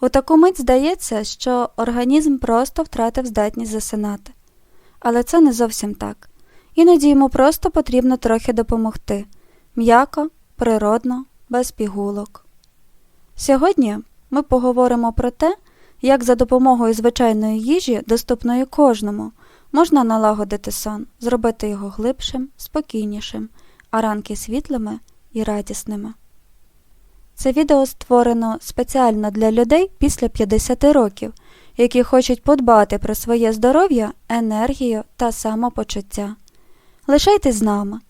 У таку мить здається, що організм просто втратив здатність засинати. Але це не зовсім так. Іноді йому просто потрібно трохи допомогти м'яко, природно, без пігулок. Сьогодні ми поговоримо про те, як за допомогою звичайної їжі, доступної кожному, можна налагодити сон, зробити його глибшим, спокійнішим, а ранки світлими і радісними. Це відео створено спеціально для людей після 50 років, які хочуть подбати про своє здоров'я, енергію та самопочуття. Лишайтесь з нами,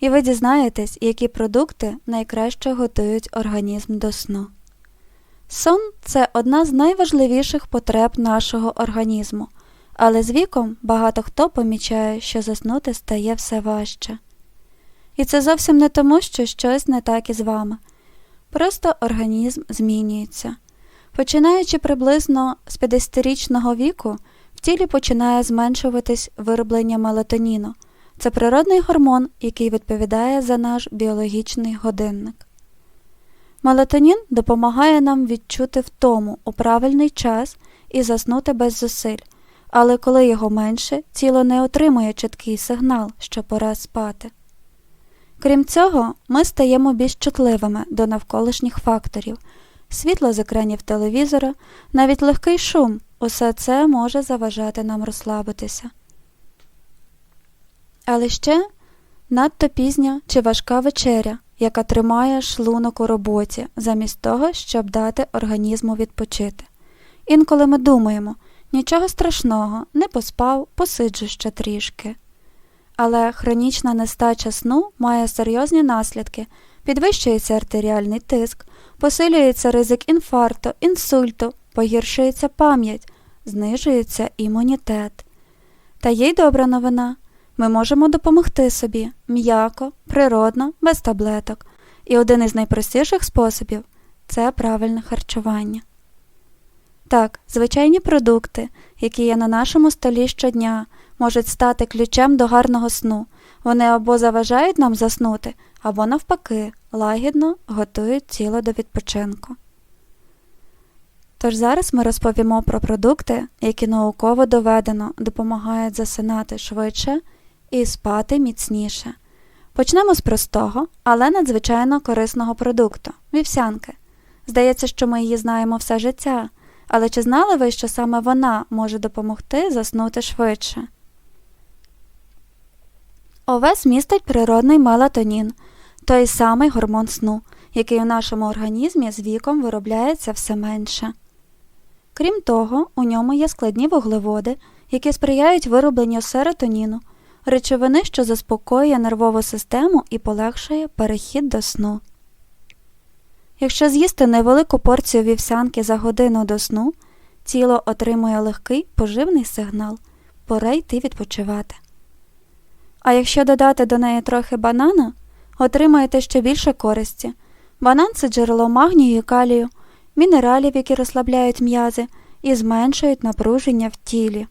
і ви дізнаєтесь, які продукти найкраще готують організм до сну. Сон це одна з найважливіших потреб нашого організму, але з віком багато хто помічає, що заснути стає все важче. І це зовсім не тому, що щось не так із вами. Просто організм змінюється. Починаючи приблизно з 50-річного віку, в тілі починає зменшуватись вироблення мелатоніну. Це природний гормон, який відповідає за наш біологічний годинник. Мелатонін допомагає нам відчути втому у правильний час і заснути без зусиль, але коли його менше, тіло не отримує чіткий сигнал, що пора спати. Крім цього, ми стаємо більш чутливими до навколишніх факторів світло з екранів телевізора, навіть легкий шум усе це може заважати нам розслабитися. Але ще надто пізня чи важка вечеря, яка тримає шлунок у роботі, замість того, щоб дати організму відпочити. Інколи ми думаємо нічого страшного, не поспав, посиджу ще трішки. Але хронічна нестача сну має серйозні наслідки, підвищується артеріальний тиск, посилюється ризик інфаркту, інсульту, погіршується пам'ять, знижується імунітет. Та є й добра новина. Ми можемо допомогти собі м'яко, природно, без таблеток. І один із найпростіших способів це правильне харчування. Так, звичайні продукти, які є на нашому столі щодня, можуть стати ключем до гарного сну. Вони або заважають нам заснути, або, навпаки, лагідно готують тіло до відпочинку. Тож зараз ми розповімо про продукти, які науково доведено допомагають засинати швидше і спати міцніше. Почнемо з простого, але надзвичайно корисного продукту вівсянки. Здається, що ми її знаємо все життя, але чи знали ви, що саме вона може допомогти заснути швидше? Овес містить природний мелатонін, той самий гормон сну, який у нашому організмі з віком виробляється все менше. Крім того, у ньому є складні вуглеводи, які сприяють виробленню серотоніну, речовини, що заспокоює нервову систему і полегшує перехід до сну. Якщо з'їсти невелику порцію вівсянки за годину до сну, тіло отримує легкий поживний сигнал пора йти відпочивати. А якщо додати до неї трохи банана, отримаєте ще більше користі. Банан це джерело магнію і калію, мінералів, які розслабляють м'язи і зменшують напруження в тілі.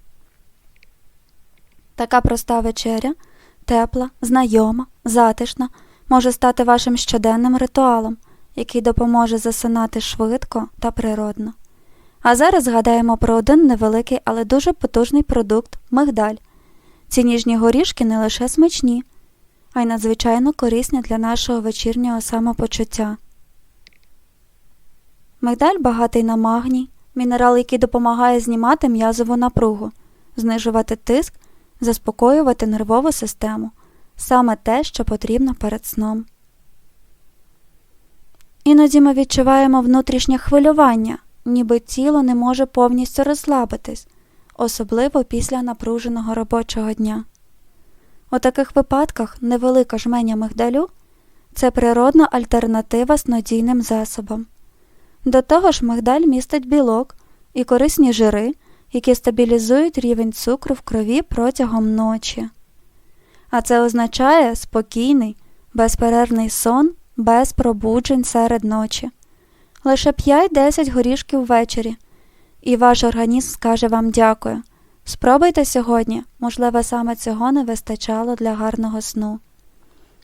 Така проста вечеря, тепла, знайома, затишна, може стати вашим щоденним ритуалом, який допоможе засинати швидко та природно. А зараз згадаємо про один невеликий, але дуже потужний продукт мигдаль. Ці ніжні горішки не лише смачні, а й надзвичайно корисні для нашого вечірнього самопочуття. Мигдаль багатий на магній, мінерал, який допомагає знімати м'язову напругу, знижувати тиск, заспокоювати нервову систему саме те, що потрібно перед сном. Іноді ми відчуваємо внутрішнє хвилювання, ніби тіло не може повністю розслабитись, особливо після напруженого робочого дня. У таких випадках невелика жменя мигдалю це природна альтернатива снодійним засобам. До того ж, мигдаль містить білок і корисні жири, які стабілізують рівень цукру в крові протягом ночі. А це означає спокійний, безперервний сон без пробуджень серед ночі. Лише 5-10 горішків ввечері, і ваш організм скаже вам дякую. Спробуйте сьогодні, можливо, саме цього не вистачало для гарного сну.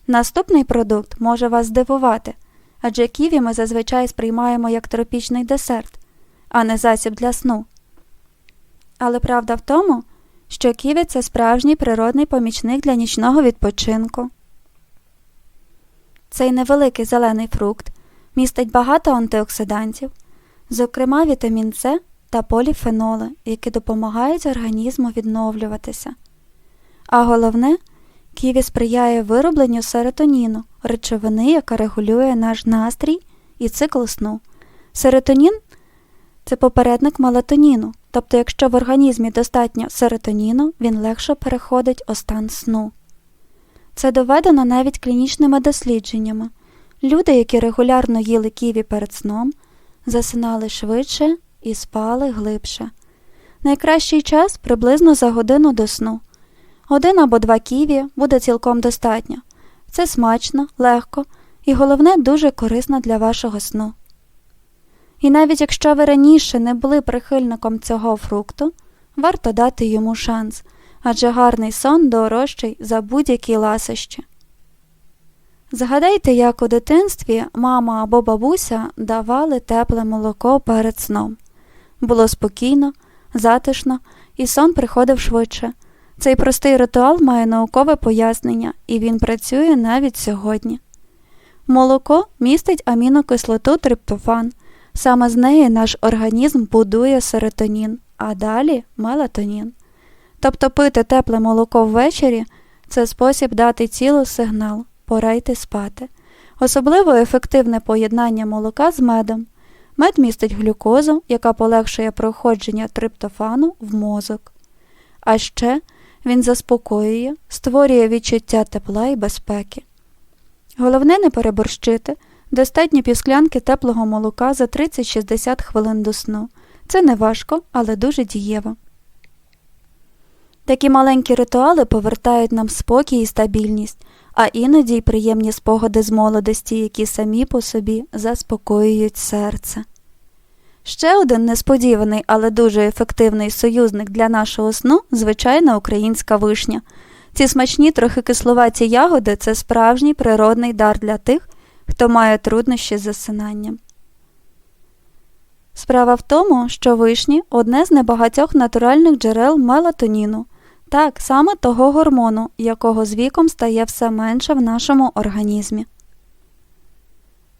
Наступний продукт може вас здивувати, адже ківі ми зазвичай сприймаємо як тропічний десерт, а не засіб для сну. Але правда в тому, що ківі це справжній природний помічник для нічного відпочинку. Цей невеликий зелений фрукт містить багато антиоксидантів, зокрема вітамін С та поліфеноли, які допомагають організму відновлюватися. А головне, ківі сприяє виробленню серотоніну, речовини, яка регулює наш настрій і цикл сну. Серотонін це попередник мелатоніну, тобто, якщо в організмі достатньо серотоніну, він легше переходить у стан сну. Це доведено навіть клінічними дослідженнями. Люди, які регулярно їли ківі перед сном, засинали швидше і спали глибше. Найкращий час приблизно за годину до сну. Один або два ківі буде цілком достатньо. Це смачно, легко і головне дуже корисно для вашого сну. І навіть якщо ви раніше не були прихильником цього фрукту, варто дати йому шанс, адже гарний сон дорожчий за будь-які ласощі. Згадайте, як у дитинстві мама або бабуся давали тепле молоко перед сном. Було спокійно, затишно, і сон приходив швидше. Цей простий ритуал має наукове пояснення, і він працює навіть сьогодні. Молоко містить амінокислоту триптофан. Саме з неї наш організм будує серотонін, а далі мелатонін. Тобто пити тепле молоко ввечері це спосіб дати тілу сигнал пора йти спати. Особливо ефективне поєднання молока з медом. Мед містить глюкозу, яка полегшує проходження триптофану в мозок. А ще він заспокоює, створює відчуття тепла і безпеки. Головне не переборщити. Достатньо півсклянки теплого молока за 30-60 хвилин до сну. Це не важко, але дуже дієво. Такі маленькі ритуали повертають нам спокій і стабільність, а іноді й приємні спогади з молодості, які самі по собі заспокоюють серце. Ще один несподіваний, але дуже ефективний союзник для нашого сну звичайна українська вишня. Ці смачні, трохи кисловаті ягоди це справжній природний дар для тих, хто має труднощі з засинанням. Справа в тому, що вишні одне з небагатьох натуральних джерел мелатоніну, так, саме того гормону, якого з віком стає все менше в нашому організмі.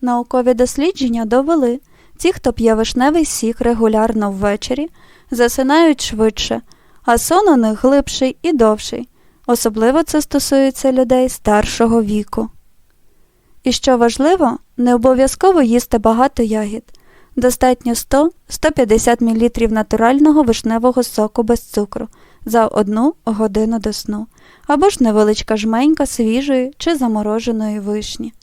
Наукові дослідження довели, ті, хто п'є вишневий сік регулярно ввечері, засинають швидше, а сон у них глибший і довший. Особливо це стосується людей старшого віку. І що важливо, не обов'язково їсти багато ягід. Достатньо 100-150 мл натурального вишневого соку без цукру за одну годину до сну, або ж невеличка жменька свіжої чи замороженої вишні.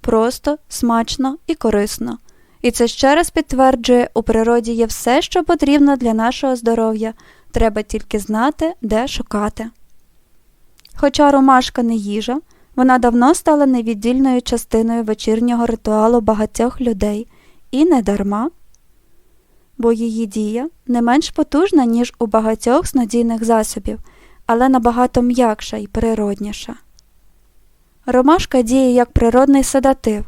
Просто, смачно і корисно. І це ще раз підтверджує, у природі є все, що потрібно для нашого здоров'я, треба тільки знати, де шукати. Хоча ромашка не їжа, вона давно стала невіддільною частиною вечірнього ритуалу багатьох людей і не дарма, бо її дія не менш потужна, ніж у багатьох снодійних засобів, але набагато м'якша і природніша. Ромашка діє як природний седатив,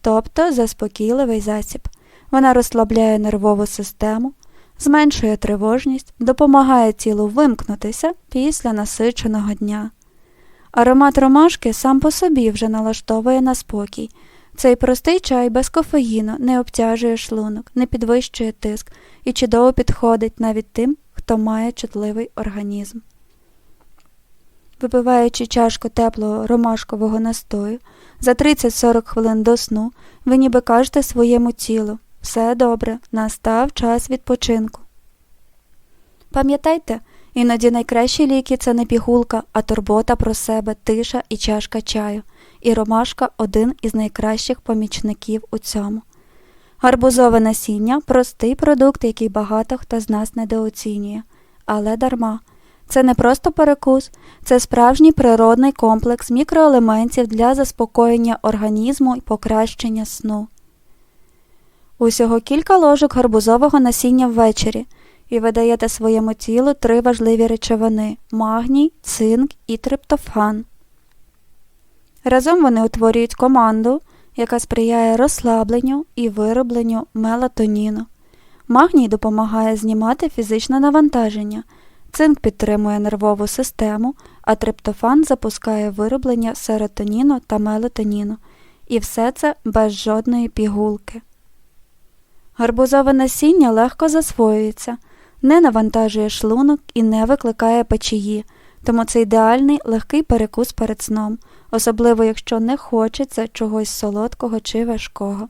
тобто заспокійливий засіб. Вона розслабляє нервову систему, зменшує тривожність, допомагає тілу вимкнутися після насиченого дня. Аромат ромашки сам по собі вже налаштовує на спокій. Цей простий чай без кофеїну не обтяжує шлунок, не підвищує тиск і чудово підходить навіть тим, хто має чутливий організм. Випиваючи чашку теплого ромашкового настою, за 30-40 хвилин до сну ви ніби кажете своєму тілу все добре, настав час відпочинку. Пам'ятайте, Іноді найкращі ліки це не пігулка, а турбота про себе, тиша і чашка чаю, і ромашка один із найкращих помічників у цьому. Гарбузове насіння простий продукт, який багато хто з нас недооцінює, але дарма. Це не просто перекус, це справжній природний комплекс мікроелементів для заспокоєння організму і покращення сну. Усього кілька ложок гарбузового насіння ввечері і ви даєте своєму тілу три важливі речовини магній, цинк і триптофан. Разом вони утворюють команду, яка сприяє розслабленню і виробленню мелатоніну. Магній допомагає знімати фізичне навантаження, цинк підтримує нервову систему, а триптофан запускає вироблення серотоніну та мелатоніну. І все це без жодної пігулки. Гарбузове насіння легко засвоюється, не навантажує шлунок і не викликає печії, тому це ідеальний легкий перекус перед сном, особливо якщо не хочеться чогось солодкого чи важкого.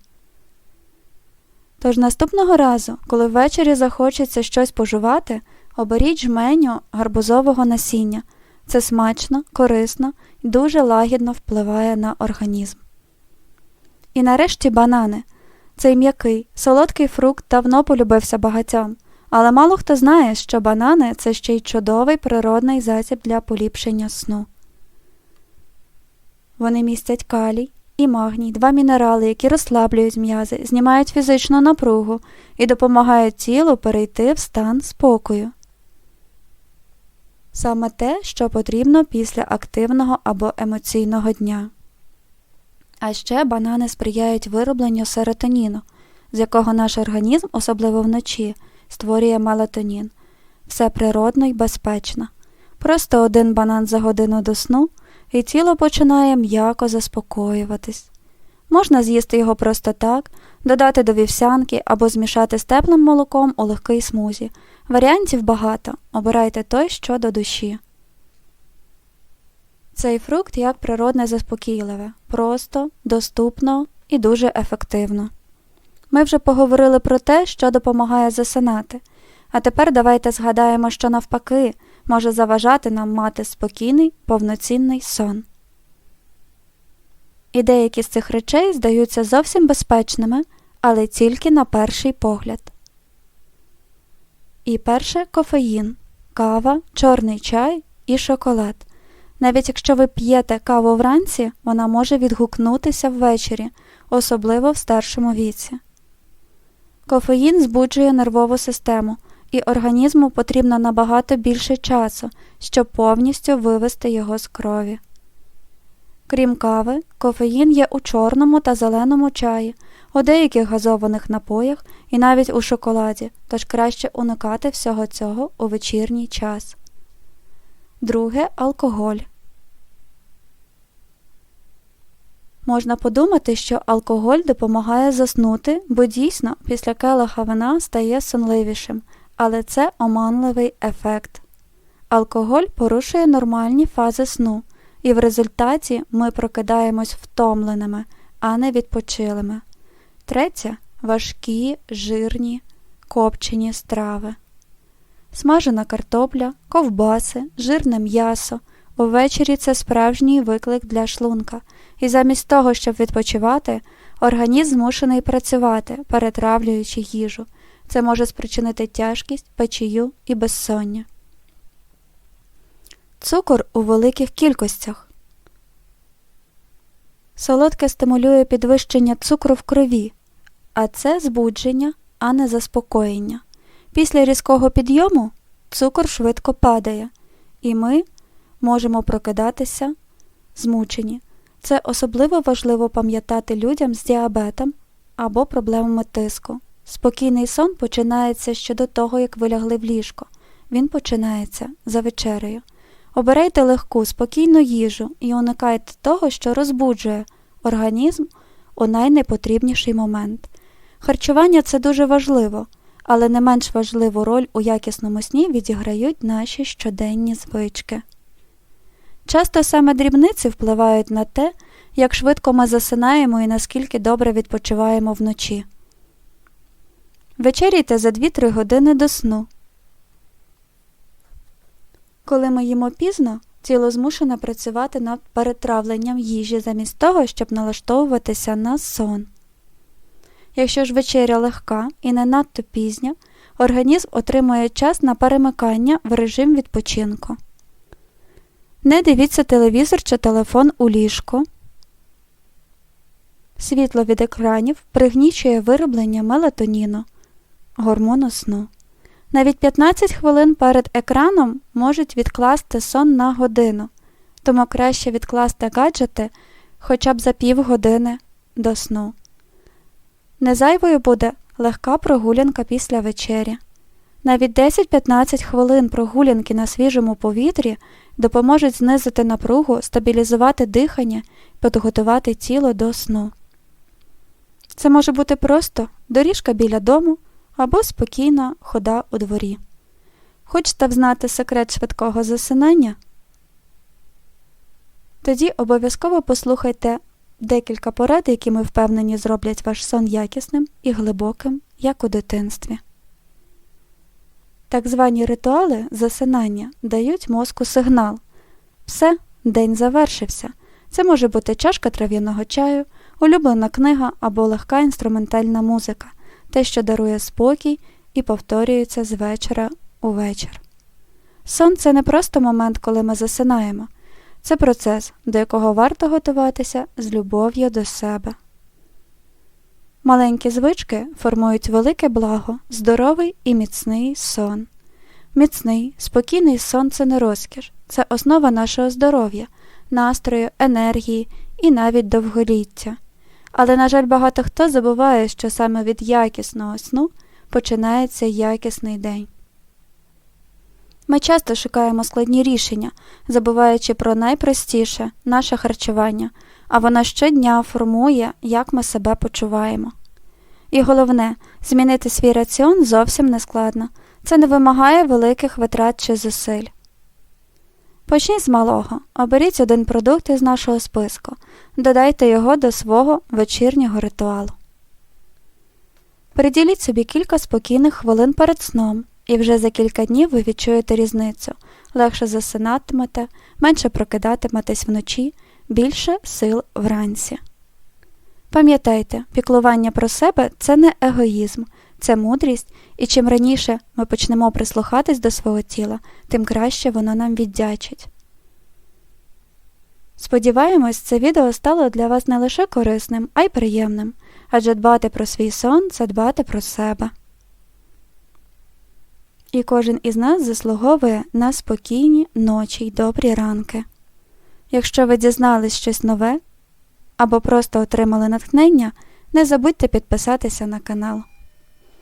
Тож наступного разу, коли ввечері захочеться щось пожувати, оберіть жменю гарбузового насіння. Це смачно, корисно і дуже лагідно впливає на організм. І нарешті банани. Цей м'який, солодкий фрукт давно полюбився багатьом, але мало хто знає, що банани це ще й чудовий природний засіб для поліпшення сну. Вони містять калій і магній, два мінерали, які розслаблюють м'язи, знімають фізичну напругу і допомагають тілу перейти в стан спокою. Саме те, що потрібно після активного або емоційного дня. А ще банани сприяють виробленню серотоніну, з якого наш організм, особливо вночі, створює мелатонін. Все природно і безпечно. Просто один банан за годину до сну, і тіло починає м'яко заспокоюватись. Можна з'їсти його просто так, додати до вівсянки або змішати з теплим молоком у легкий смузі. Варіантів багато. Обирайте той, що до душі. Цей фрукт як природне заспокійливе, просто, доступно і дуже ефективно. Ми вже поговорили про те, що допомагає засинати, а тепер давайте згадаємо, що навпаки може заважати нам мати спокійний, повноцінний сон. І деякі з цих речей здаються зовсім безпечними, але тільки на перший погляд. І перше кофеїн, кава, чорний чай і шоколад. Навіть якщо ви п'єте каву вранці, вона може відгукнутися ввечері, особливо в старшому віці. Кофеїн збуджує нервову систему, і організму потрібно набагато більше часу, щоб повністю вивести його з крові. Крім кави, кофеїн є у чорному та зеленому чаї, у деяких газованих напоях і навіть у шоколаді, тож краще уникати всього цього у вечірній час. Друге алкоголь. Можна подумати, що алкоголь допомагає заснути, бо дійсно після келиха вина стає сонливішим, але це оманливий ефект. Алкоголь порушує нормальні фази сну, і в результаті ми прокидаємось втомленими, а не відпочилими. Третє важкі, жирні, копчені страви. Смажена картопля, ковбаси, жирне м'ясо. Увечері це справжній виклик для шлунка, і замість того, щоб відпочивати, організм змушений працювати, перетравлюючи їжу. Це може спричинити тяжкість, печію і безсоння. Цукор у великих кількостях. Солодке стимулює підвищення цукру в крові, а це збудження, а не заспокоєння. Після різкого підйому цукор швидко падає, і ми можемо прокидатися змучені. Це особливо важливо пам'ятати людям з діабетом або проблемами тиску. Спокійний сон починається ще до того, як ви лягли в ліжко. Він починається за вечерею. Обирайте легку, спокійну їжу і уникайте того, що розбуджує організм у найнепотрібніший момент. Харчування це дуже важливо, але не менш важливу роль у якісному сні відіграють наші щоденні звички. Часто саме дрібниці впливають на те, як швидко ми засинаємо і наскільки добре відпочиваємо вночі. Вечеряйте за 2-3 години до сну. Коли ми їмо пізно, тіло змушене працювати над перетравленням їжі замість того, щоб налаштовуватися на сон. Якщо ж вечеря легка і не надто пізня, організм отримує час на перемикання в режим відпочинку. Не дивіться телевізор чи телефон у ліжку. Світло від екранів пригнічує вироблення мелатоніну, гормону сну. Навіть 15 хвилин перед екраном можуть відкласти сон на годину, тому краще відкласти гаджети хоча б за півгодини до сну. Не зайвою буде легка прогулянка після вечері. Навіть 10-15 хвилин прогулянки на свіжому повітрі допоможуть знизити напругу, стабілізувати дихання підготувати тіло до сну. Це може бути просто доріжка біля дому або спокійна хода у дворі. Хочете взнати секрет швидкого засинання? Тоді обов'язково послухайте декілька порад, які ми впевнені зроблять ваш сон якісним і глибоким, як у дитинстві. Так звані ритуали засинання дають мозку сигнал. Все, день завершився. Це може бути чашка трав'яного чаю, улюблена книга або легка інструментальна музика, те, що дарує спокій і повторюється з вечора у вечір. Сон це не просто момент, коли ми засинаємо, це процес, до якого варто готуватися з любов'ю до себе. Маленькі звички формують велике благо, здоровий і міцний сон. Міцний, спокійний сон це не розкіш, це основа нашого здоров'я, настрою, енергії і навіть довголіття. Але, на жаль, багато хто забуває, що саме від якісного сну починається якісний день. Ми часто шукаємо складні рішення, забуваючи про найпростіше наше харчування, а воно щодня формує, як ми себе почуваємо. І головне, змінити свій раціон зовсім не складно. Це не вимагає великих витрат чи зусиль. Почніть з малого. Оберіть один продукт із нашого списку, додайте його до свого вечірнього ритуалу. Приділіть собі кілька спокійних хвилин перед сном, і вже за кілька днів ви відчуєте різницю, легше засинатимете, менше прокидатиметесь вночі, більше сил вранці. Пам'ятайте, піклування про себе це не егоїзм, це мудрість, і чим раніше ми почнемо прислухатись до свого тіла, тим краще воно нам віддячить. Сподіваємось, це відео стало для вас не лише корисним, а й приємним, адже дбати про свій сон це дбати про себе. І кожен із нас заслуговує на спокійні ночі й добрі ранки. Якщо ви дізнались щось нове або просто отримали натхнення, не забудьте підписатися на канал.